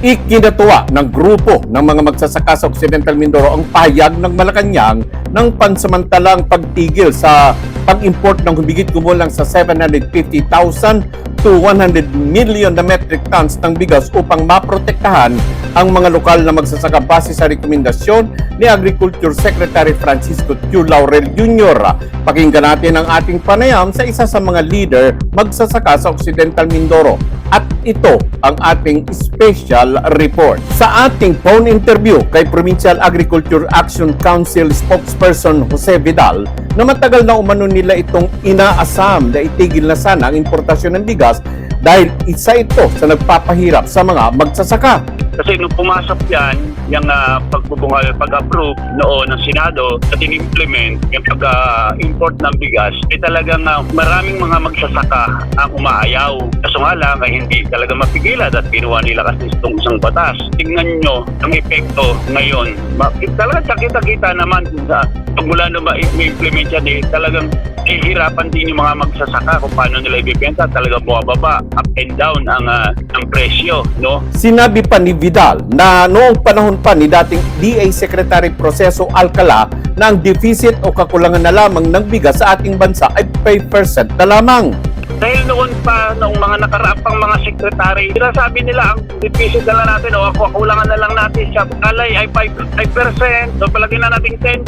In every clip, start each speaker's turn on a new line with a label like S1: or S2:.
S1: Ikinatuwa ng grupo ng mga magsasaka sa Occidental Mindoro ang pahayag ng Malacanang ng pansamantalang pagtigil sa pag-import ng humigit kumulang sa 750,000 to 100 million na metric tons ng bigas upang maprotektahan ang mga lokal na magsasaka base sa rekomendasyon ni Agriculture Secretary Francisco Q. Laurel Jr. Pakinggan natin ang ating panayam sa isa sa mga leader magsasaka sa Occidental Mindoro. At ito ang ating special report. Sa ating phone interview kay Provincial Agriculture Action Council spokesperson Jose Vidal, na matagal na umano nila itong inaasam na itigil na sana ang importasyon ng bigas dahil isa ito sa nagpapahirap sa mga magsasaka.
S2: Kasi nung pumasok yan, yung uh, pagbubungal, pag-approve noon ng Senado at in-implement yung pag-import ng bigas, ay talagang uh, maraming mga magsasaka ang umaayaw. Kaso nga lang ay hindi talaga mapigilan at ginawa nila kasi itong isang batas. Tingnan nyo ang epekto ngayon. Ma- talagang kita-kita naman kung sa pagmula na ma-implement yan eh, talagang ihirapan din yung mga magsasaka kung paano nila ibibenta. Talagang bumababa, up and down ang, ah, ang presyo, no?
S1: Sinabi pa ni Vidal na noong panahon pa ni dating DA Secretary Proseso Alcala na ang deficit o kakulangan na lamang ng bigas sa ating bansa ay 5% na lamang.
S2: Dahil noon pa, noong mga nakaraapang mga sekretary, sinasabi nila ang deficit na lang natin o ako kulangan na lang natin sa alay ay 5%, 5% so palagyan na natin 10%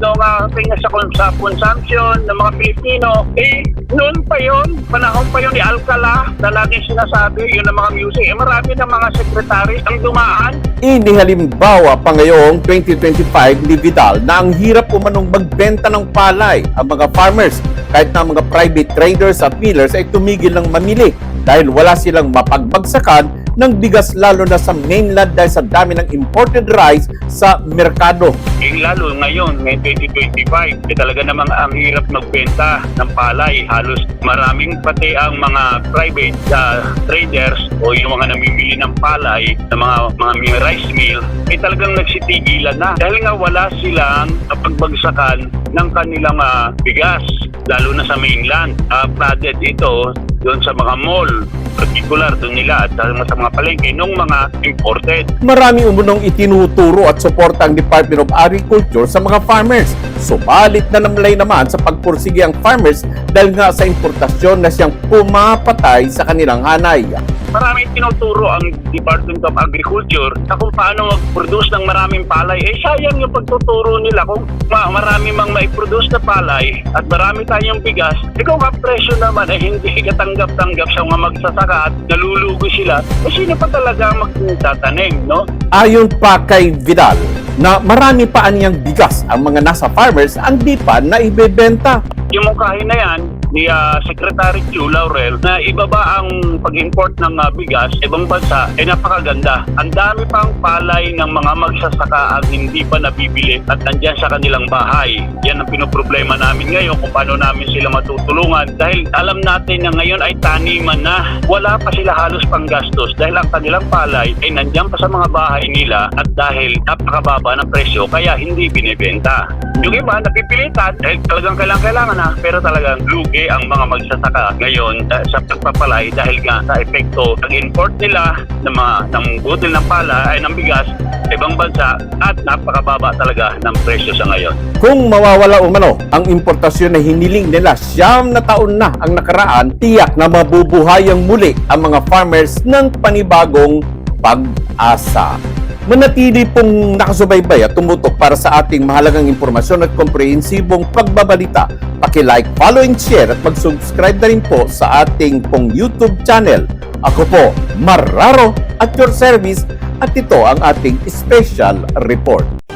S2: noong uh, tingin sa, sa consumption ng mga Pilipino. Eh, noon pa yon panahon pa yon ni Alcala na laging sinasabi, yun ang mga music. Eh, marami ng mga sekretary ang dumaan.
S1: Inihalimbawa pa ngayong 2025 ni Vidal na ang hirap umanong magbenta ng palay ang mga farmers kahit na mga private traders at millers ay tumigil ng mamili dahil wala silang mapagbagsakan ng bigas lalo na sa mainland dahil sa dami ng imported rice sa merkado.
S2: Eh, lalo ngayon, ngayon 2025, eh, talaga namang ang hirap magbenta ng palay. Halos maraming pati ang mga private uh, traders o yung mga namimili ng palay ng mga mga, rice mill, eh talagang nagsitigilan na. Dahil nga wala silang pagbagsakan ng kanilang ah, bigas, lalo na sa mainland. Uh, flooded ito doon sa mga mall, particular doon nila at sa, mga palengke nung mga imported.
S1: Marami umunong itinuturo at suporta ang Department of Agriculture sa mga farmers. Subalit na namlay naman sa pagpursige ang farmers dahil nga sa importasyon na siyang pumapatay sa kanilang hanay.
S2: Maraming tinuturo ang Department of Agriculture na kung paano mag-produce ng maraming palay. Eh sayang yung pagtuturo nila kung ma marami mang mai-produce na palay at marami tayong bigas. Eh kung ang presyo naman ay hindi katanggap-tanggap sa mga magsasaka at nalulugo sila, eh sino pa talaga magtatanim, no?
S1: Ayon pa kay Vidal na marami pa anyang bigas ang mga nasa farmers ang di pa na ibebenta.
S2: Yung mungkahi na yan ni ah, Secretary Q. Laurel na ibaba ang pag-import ng ah, bigas ibang bansa ay napakaganda. Ang dami pang palay ng mga magsasaka ang hindi pa nabibili at nandyan sa kanilang bahay. Yan ang pinoproblema namin ngayon kung paano namin sila matutulungan dahil alam natin na ngayon ay taniman na. Wala pa sila halos panggastos dahil ang kanilang palay ay nandyan pa sa mga bahay nila at dahil napakababa ng presyo kaya hindi binibenta. Yung iba napipilitan dahil talagang kailangan kailangan na pero talagang lugi ang mga magsasaka ngayon uh, sa pagpapalay dahil nga sa epekto ng import nila ng mga ng butil ng pala ay ng bigas sa ibang bansa at napakababa talaga ng presyo sa ngayon.
S1: Kung mawawala umano ang importasyon na hiniling nila siyam na taon na ang nakaraan, tiyak na mabubuhayang muli ang mga farmers ng panibagong pag-asa. Manatili pong nakasubaybay at tumutok para sa ating mahalagang impormasyon at komprehensibong pagbabalita. Paki-like, follow, and share at mag-subscribe na rin po sa ating pong YouTube channel. Ako po, Marraro at your service at ito ang ating special report.